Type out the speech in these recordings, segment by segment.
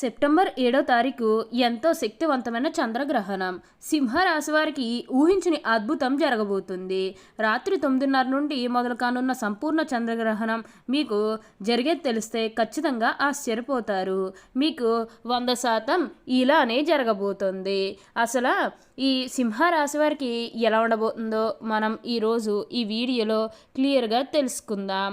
September ఏడో తారీఖు ఎంతో శక్తివంతమైన చంద్రగ్రహణం. సింహరాశి వారికి ఊహించని అద్భుతం జరగబోతుంది. రాత్రి తొమ్మిదిన్నర నుండి మొదలు కానున్న సంపూర్ణ చంద్రగ్రహణం మీకు జరిగేది తెలిస్తే ఖచ్చితంగా ఆశ్చర్యపోతారు. మీకు వంద శాతం ఇలానే జరగబోతుంది. అసలు ఈ సింహరాశి వారికి ఎలా ఉండబోతుందో మనం ఈరోజు ఈ వీడియోలో క్లియర్గా తెలుసుకుందాం.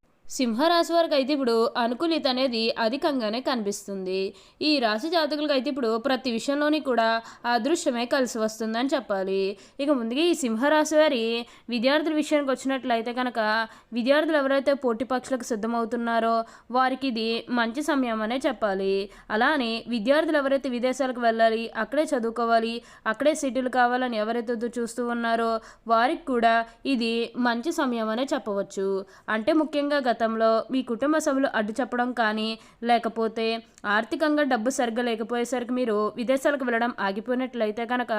సింహరాశి వారికి అయితే ఇప్పుడు అనుకూలిత అనేది అధికంగానే కనిపిస్తుంది. ఈ రాశి జాతకులకు అయితే ఇప్పుడు ప్రతి విషయంలోని కూడా అదృశ్యమే కలిసి వస్తుందని చెప్పాలి. ఇక ముందుగా ఈ సింహరాశి వారి విద్యార్థుల విషయానికి వచ్చినట్లయితే కనుక విద్యార్థులు ఎవరైతే పోటీ పక్షులకు సిద్ధమవుతున్నారో వారికి ఇది మంచి సమయం అనే చెప్పాలి. అలానే విద్యార్థులు ఎవరైతే విదేశాలకు వెళ్ళాలి అక్కడే చదువుకోవాలి అక్కడే సిటీలు కావాలని ఎవరైతే చూస్తూ ఉన్నారో వారికి కూడా ఇది మంచి సమయం అనే చెప్పవచ్చు. అంటే ముఖ్యంగా గత గతంలో మీ కుటుంబ సభ్యులు అడ్డు చెప్పడం కానీ లేకపోతే ఆర్థికంగా డబ్బు సరిగ్గా లేకపోయేసరికి మీరు విదేశాలకు వెళ్ళడం ఆగిపోయినట్లయితే కనుక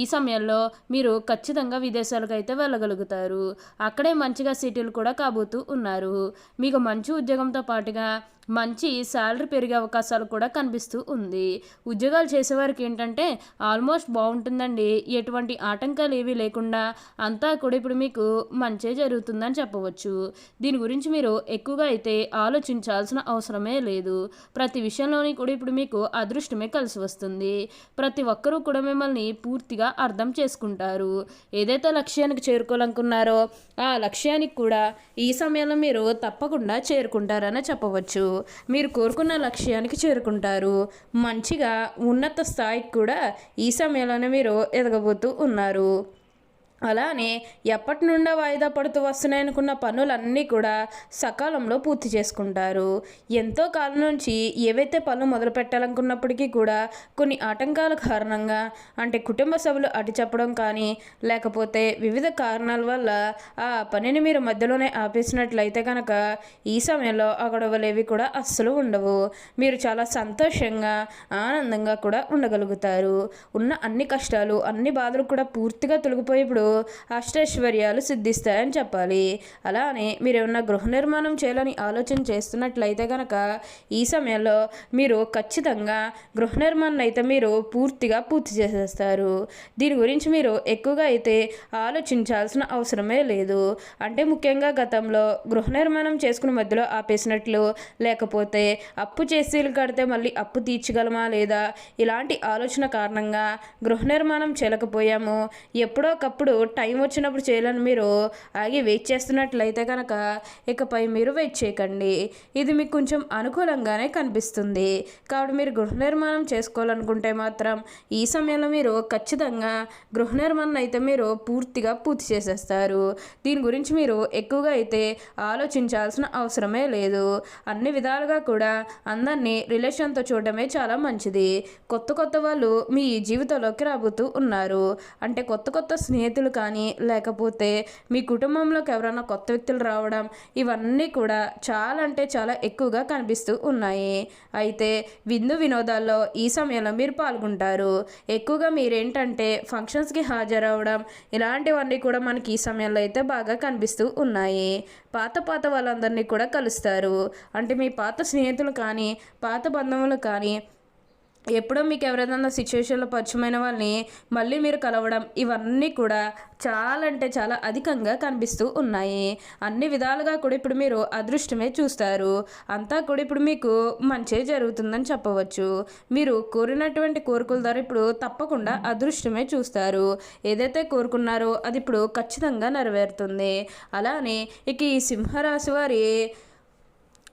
ఈ సమయంలో మీరు ఖచ్చితంగా విదేశాలకు అయితే వెళ్ళగలుగుతారు. అక్కడే మంచిగా సిటీలు కూడా కాబోతూ ఉన్నారు. మీకు మంచి ఉద్యోగంతో పాటుగా మంచి శాలరీ పెరిగే అవకాశాలు కూడా కనిపిస్తూ ఉంది. ఉద్యోగాలు చేసేవారికి ఏంటంటే ఆల్మోస్ట్ బాగుంటుందండి. ఎటువంటి ఆటంకాలు ఏవీ లేకుండా అంతా కూడా ఇప్పుడు మీకు మంచే జరుగుతుందని చెప్పవచ్చు. దీని గురించి మీరు ఎక్కువగా అయితే ఆలోచించాల్సిన అవసరమే లేదు. ప్రతి విషయంలోని కూడా ఇప్పుడు మీకు అదృష్టమే కలిసి వస్తుంది. ప్రతి ఒక్కరూ కూడా మిమ్మల్ని పూర్తిగా అర్థం చేసుకుంటారు. ఏదైతే లక్ష్యానికి చేరుకోవాలనుకున్నారో ఆ లక్ష్యానికి కూడా ఈ సమయంలో మీరు తప్పకుండా చేరుకుంటారని చెప్పవచ్చు. మీరు కోరుకున్న లక్ష్యానికి చేరుకుంటారు. మంచిగా ఉన్నత స్థాయికి కూడా ఈ సమయంలోనే మీరు ఎదగబోతూ ఉన్నారు. అలానే ఎప్పటి నుండో వాయిదా పడుతూ వస్తున్నాయనుకున్న పనులన్నీ కూడా సకాలంలో పూర్తి చేసుకుంటారు. ఎంతో కాలం నుంచి ఏవైతే పనులు మొదలు పెట్టాలనుకున్నప్పటికీ కూడా కొన్ని ఆటంకాల కారణంగా అంటే కుటుంబ సభ్యులు అటు చెప్పడం కానీ లేకపోతే వివిధ కారణాల వల్ల ఆ పనిని మీరు మధ్యలోనే ఆపేసినట్లయితే కనుక ఈ సమయంలో ఆ గొడవలేవి కూడా అస్సలు ఉండవు. మీరు చాలా సంతోషంగా ఆనందంగా కూడా ఉండగలుగుతారు. ఉన్న అన్ని కష్టాలు అన్ని బాధలు కూడా పూర్తిగా తొలగిపోయేప్పుడు అష్టైశ్వర్యాలు సిద్ధిస్తాయని చెప్పాలి. అలానే మీరు ఏమన్నా గృహ నిర్మాణం చేయాలని ఆలోచన చేస్తున్నట్లయితే కనుక ఈ సమయంలో మీరు ఖచ్చితంగా గృహ నిర్మాణం అయితే మీరు పూర్తిగా పూర్తి చేసేస్తారు. దీని గురించి మీరు ఎక్కువగా అయితే ఆలోచించాల్సిన అవసరమే లేదు. అంటే ముఖ్యంగా గతంలో గృహ నిర్మాణం చేసుకుని మధ్యలో ఆపేసినట్లు లేకపోతే అప్పు చేసి కడితే మళ్ళీ అప్పు తీర్చగలమా లేదా? ఇలాంటి ఆలోచన కారణంగా గృహ నిర్మాణం చేయలేకపోయాము. ఎప్పుడోకప్పుడు టైం వచ్చినప్పుడు చేయాలని. మీరు ఆగి వెయిట్ చేస్తున్నట్లయితే కనుక ఇకపై మీరు వెయిట్ చేయకండి. ఇది మీకు కొంచెం అనుకూలంగానే కనిపిస్తుంది. కాబట్టి మీరు గృహ నిర్మాణం చేసుకోవాలనుకుంటే మాత్రం ఈ సమయంలో మీరు ఖచ్చితంగా గృహ నిర్మాణం అయితే మీరు పూర్తిగా పూర్తి చేసేస్తారు. దీని గురించి మీరు ఎక్కువగా అయితే ఆలోచించాల్సిన అవసరమే లేదు. అన్ని విధాలుగా కూడా అందరినీ రిలేషన్తో చూడటమే చాలా మంచిది. కొత్త కొత్త వాళ్ళు మీ జీవితంలోకి రాబోతూ ఉన్నారు. అంటే కొత్త కొత్త స్నేహితులు కానీ లేకపోతే మీ కుటుంబంలోకి ఎవరైనా కొత్త వ్యక్తులు రావడం ఇవన్నీ కూడా చాలా అంటే చాలా ఎక్కువగా కనిపిస్తూ ఉన్నాయి. అయితే విందు వినోదాల్లో ఈ సమయంలో మీరు పాల్గొంటారు. ఎక్కువగా మీరేంటంటే ఫంక్షన్స్కి హాజరవడం ఇలాంటివన్నీ కూడా మనకి ఈ సమయంలో అయితే బాగా కనిపిస్తూ ఉన్నాయి. పాత పాత వాళ్ళందరినీ కూడా కలుస్తారు. అంటే మీ పాత స్నేహితులు కానీ పాత బంధువులు కానీ ఎప్పుడో మీకు ఎవరైనా సిచ్యువేషన్లో పరిచయమైన వాళ్ళని మళ్ళీ మీరు కలవడం ఇవన్నీ కూడా చాలా అంటే చాలా అధికంగా కనిపిస్తూ ఉన్నాయి. అన్ని విధాలుగా కూడా ఇప్పుడు మీరు అదృష్టమే చూస్తారు. అంతా కూడా ఇప్పుడు మీకు మంచి జరుగుతుందని చెప్పవచ్చు. మీరు కోరినటువంటి కోరికల ద్వారా ఇప్పుడు తప్పకుండా అదృష్టమే చూస్తారు. ఏదైతే కోరుకున్నారో అది ఇప్పుడు ఖచ్చితంగా నెరవేరుతుంది. అలానే ఇక ఈ సింహరాశి వారి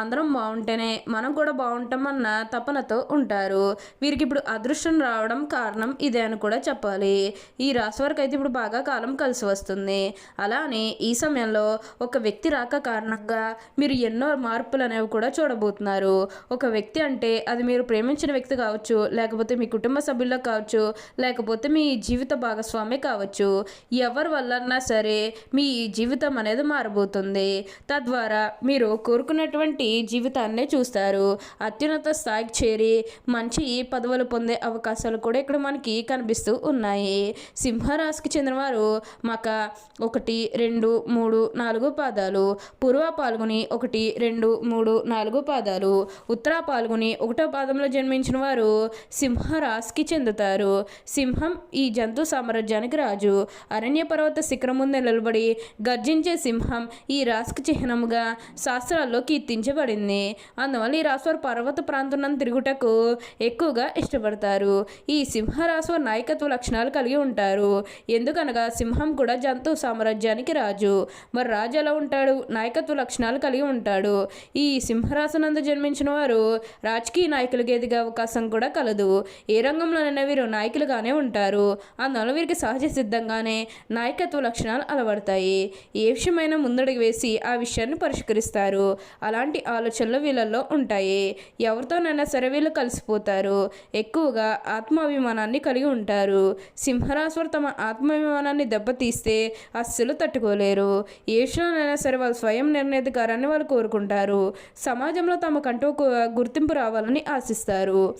అందరం బాగుంటేనే మనం కూడా బాగుంటామన్న తపనతో ఉంటారు. వీరికి ఇప్పుడు అదృష్టం రావడం కారణం ఇదే అని కూడా చెప్పాలి. ఈ రాశి వారికి అయితే ఇప్పుడు బాగా కాలం కలిసి వస్తుంది. అలానే ఈ సమయంలో ఒక వ్యక్తి రాక కారణంగా మీరు ఎన్నో మార్పులు అనేవి కూడా చూడబోతున్నారు. ఒక వ్యక్తి అంటే అది మీరు ప్రేమించిన వ్యక్తి కావచ్చు లేకపోతే మీ కుటుంబ సభ్యుల్లో కావచ్చు లేకపోతే మీ జీవిత భాగస్వామి కావచ్చు. ఎవరి వల్లన్నా సరే మీ జీవితం అనేది మారబోతుంది. తద్వారా మీరు కోరుకున్నటువంటి జీవితాన్నే చూస్తారు. అత్యున్నత స్థాయికి చేరి మంచి పదవులు పొందే అవకాశాలు కూడా ఇక్కడ మనకి కనిపిస్తూ ఉన్నాయి. సింహరాశికి చెందినవారు మక ఒకటి రెండు మూడు నాలుగు పాదాలు. పూర్వ పాల్గొని ఒకటి రెండు మూడు నాలుగు పాదాలు. ఉత్తర పాల్గొని ఒకటో పాదంలో జన్మించిన వారు సింహరాశికి చెందుతారు. సింహం ఈ జంతు సామ్రాజ్యానికి రాజు. అరణ్య పర్వత శిఖరం ముందు నిలబడి గర్జించే సింహం ఈ రాశికి చిహ్నముగా శాస్త్రాల్లో కీర్తి గుర్తించబడింది. అందువల్ల ఈ రాశి పర్వత ప్రాంతం తిరుగుటకు ఎక్కువగా ఇష్టపడతారు. ఈ సింహరాశివారు నాయకత్వ లక్షణాలు కలిగి ఉంటారు. ఎందుకనగా సింహం కూడా జంతు సామ్రాజ్యానికి రాజు. మరి రాజు ఎలా ఉంటాడు? నాయకత్వ లక్షణాలు కలిగి ఉంటాడు. ఈ సింహరాశనందు జన్మించిన వారు రాజకీయ నాయకులుగా ఎదిగే అవకాశం కూడా కలదు. ఏ రంగంలోనైనా వీరు నాయకులుగానే ఉంటారు. అందువల్ల వీరికి సహజ సిద్ధంగానే నాయకత్వ లక్షణాలు అలవడతాయి. ఏ విషయమైనా ముందడుగు వేసి ఆ విషయాన్ని పరిష్కరిస్తారు. అలా ఇలాంటి ఆలోచనలు వీళ్ళల్లో ఉంటాయి. ఎవరితోనైనా సరే వీళ్ళు కలిసిపోతారు. ఎక్కువగా ఆత్మాభిమానాన్ని కలిగి ఉంటారు. సింహరాశులు తమ ఆత్మాభిమానాన్ని దెబ్బతీస్తే అస్సలు తట్టుకోలేరు. ఏ విషయంలోనైనా సరే వాళ్ళు స్వయం నిర్ణయాధికారాన్ని వాళ్ళు కోరుకుంటారు. సమాజంలో తమకంటూ ఒక గుర్తింపు రావాలని ఆశిస్తారు.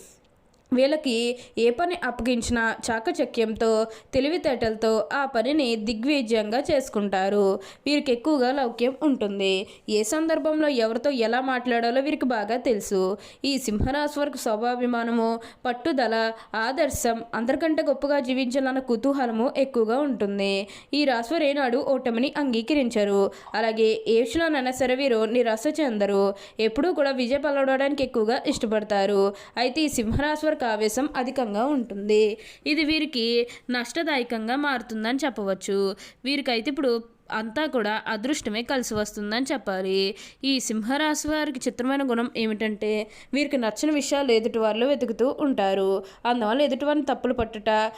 వీళ్ళకి ఏ పని అప్పగించినా చాకచక్యంతో తెలివితేటలతో ఆ పనిని దిగ్విజయంగా చేసుకుంటారు. వీరికి ఎక్కువగా లౌక్యం ఉంటుంది. ఏ సందర్భంలో ఎవరితో ఎలా మాట్లాడాలో వీరికి బాగా తెలుసు. ఈ సింహరాశి వరకు స్వభాభిమానము పట్టుదల ఆదర్శం అందరికంటే గొప్పగా జీవించాలన్న కుతూహలము ఎక్కువగా ఉంటుంది. ఈ రాశివారు ఏనాడు ఓటమిని అంగీకరించరు. అలాగే ఏ విషయంలోనైనా సరే వీరు నిరాశ చెందరు. ఎప్పుడూ కూడా విజయ పలవడానికి ఎక్కువగా ఇష్టపడతారు. అయితే ఈ సింహరాశి వరకు ఆవేశం అధికంగా ఉంటుంది. ఇది వీరికి నష్టదాయకంగా మారుతుందని చెప్పవచ్చు. వీరికైతే ఇప్పుడు అంతా కూడా అదృష్టమే కలిసి వస్తుందని చెప్పాలి. ఈ సింహరాశి వారికి చిత్రమైన గుణం ఏమిటంటే వీరికి నచ్చిన విషయాలు ఎదుటివారిలో వెతుకుతూ ఉంటారు. అందువల్ల ఎదుటివారిని తప్పులు పట్టుట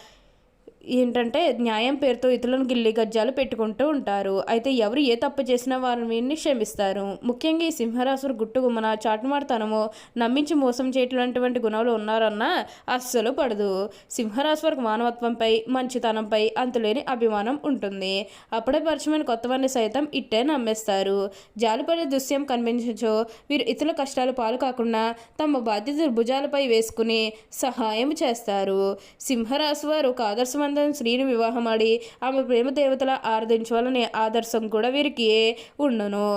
ఏంటంటే న్యాయం పేరుతో ఇతరులను గిల్లి గజ్జాలు పెట్టుకుంటూ ఉంటారు. అయితే ఎవరు ఏ తప్పు చేసినా వారిని క్షమిస్తారు. ముఖ్యంగా ఈ సింహరాశులు గుట్టుగుమ్మన చాటుమాడతనము నమ్మించి మోసం చేయటటువంటి గుణాలు ఉన్నారన్నా అస్సలు పడదు. సింహరాశి వారికి మానవత్వంపై మంచితనంపై అంతులేని అభిమానం ఉంటుంది. అప్పుడే పరిచయమైన కొత్తవారిని సైతం ఇట్టే నమ్మేస్తారు. జాలిపడే దృశ్యం కనిపించచో వీరు ఇతరుల కష్టాలు పాలు కాకుండా తమ బాధ్యతలు భుజాలపై వేసుకుని సహాయం చేస్తారు. సింహరాశి వారు ఒక ఆదర్శవంత ఆనందం స్త్రీని వివాహమాడి ఆమె ప్రేమ దేవతల ఆరాధించాలనే ఆదర్శం కూడా వీరికి ఉండును.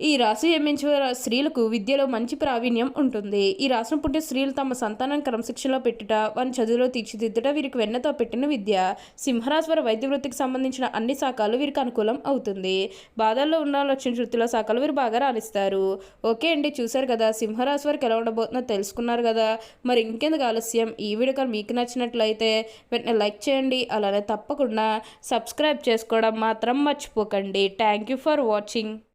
ఈ రాశి జన్మించిన స్త్రీలకు విద్యలో మంచి ప్రావీణ్యం ఉంటుంది. ఈ రాశిని పుట్టిన స్త్రీలు తమ సంతానం క్రమశిక్షణలో పెట్టుట వారి చదువులో తీర్చిదిద్దుట వీరికి వెన్నతో పెట్టిన విద్య సింహరాశి వైద్య వృత్తికి సంబంధించిన అన్ని శాఖలు వీరికి అనుకూలం అవుతుంది. బాధల్లో ఉన్న ఉండాలొచ్చిన వృత్తిలో శాఖలు వీరు బాగా రాణిస్తారు. ఓకే అండి చూశారు కదా సింహరాశి వారికి ఎలా ఉండబోతుందో తెలుసుకున్నారు కదా. మరి ఇంకెందుకు ఆలస్యం? ఈ వీడియో మీకు నచ్చినట్లయితే వెంటనే లైక్ చేయండి అలానే తప్పకుండా సబ్స్క్రైబ్ చేసుకోవడం మాత్రం మర్చిపోకండి. Thank you for watching.